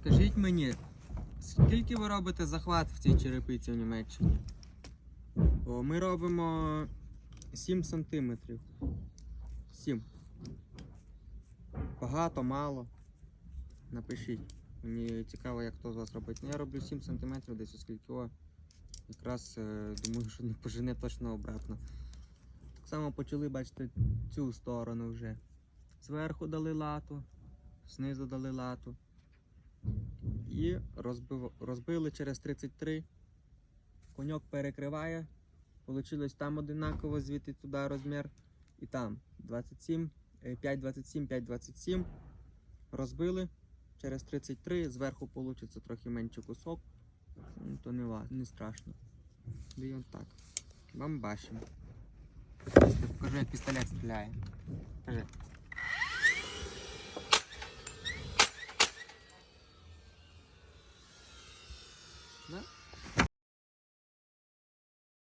Скажіть мені, скільки ви робите захват в цій черепиці в Німеччині? О, ми робимо 7 сантиметрів. 7. Багато, мало. Напишіть. Мені цікаво, як хто з вас робить. Ну, я роблю 7 сантиметрів десь оскільки о, якраз е, думаю, що не пожене точно обратно. Так само почали, бачите, цю сторону вже. Зверху дали лату, знизу дали лату. І розбив, розбили через 33. Коньок перекриває. Получилось там одинаково, звідти туди розмір. І там 27, е, 5,27, 5,27. Розбили через 33. Зверху вийде трохи менший кусок. Ну, то не, не страшно. Даємо так. Вам бачимо. Покажу, як пістолет стріляє. Кажи. Ne?